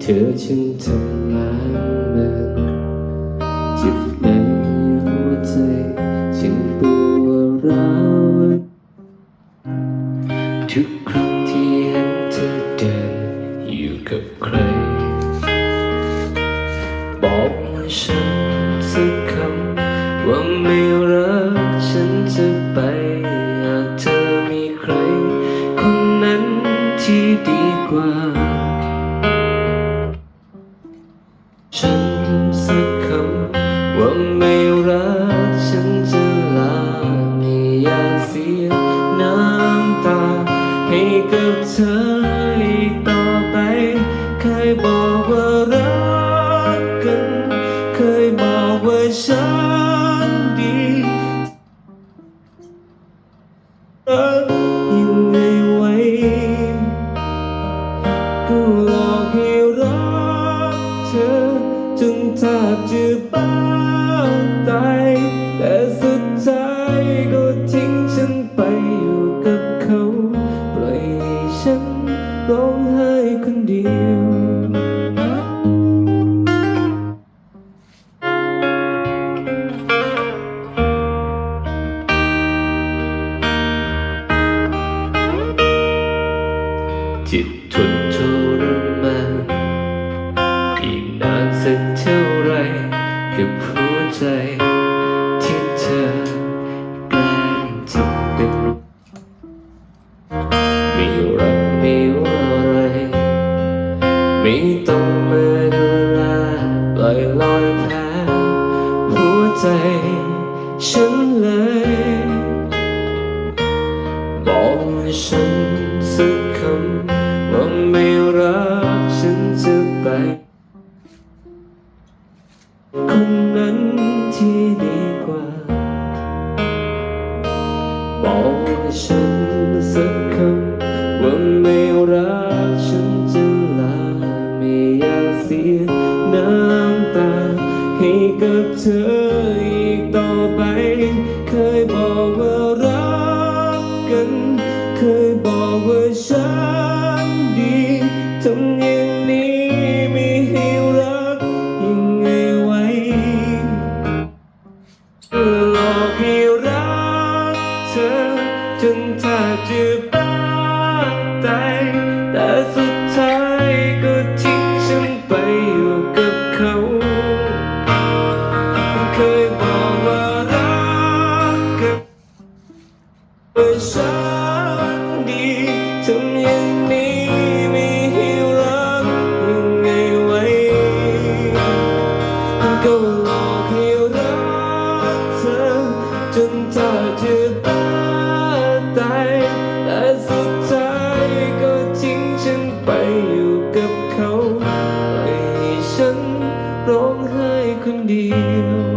เธอจึงทำล้านเมืองเจ็บในหัวใจฉันปวดร้าวทุกครั้งที่เห็นเธอเดินอยู่กับใคร บอกฉัน ฉันสักคำว่าไม่รักฉันจะลาไม่อยากเสียน้ำตา ให้กับเธออีกต่อไป เคยบอกว่ารักกัน เคยบอกว่าฉันดีรักยังไงไว้ก็หลอ จะบ้าตายแต่สุดท้ายก็ทิ้งฉันไปอยู่กับเขา ปล่อยให้ฉันร้องไห้คนเดียวจิตทนทร ใจที่เธอแกล้งทำเป็นไม่รักไม่ว่าอะไรไม่ต้องมาดูแลปล่อยลอยแผลหัวใจฉันเลย บอกฉันสักคำว่าไม่รักฉันจะไป คนนั้น ที่ดีกว่า บอกฉันสักคำว่าไม่รักฉันจะลาไม่อยากเสียน้ำตา ให้กับเธออีกต่อไป เคยบอกว่ารักกัน เคยบอกว่าฉัน ต ร้องไห้คนเดียว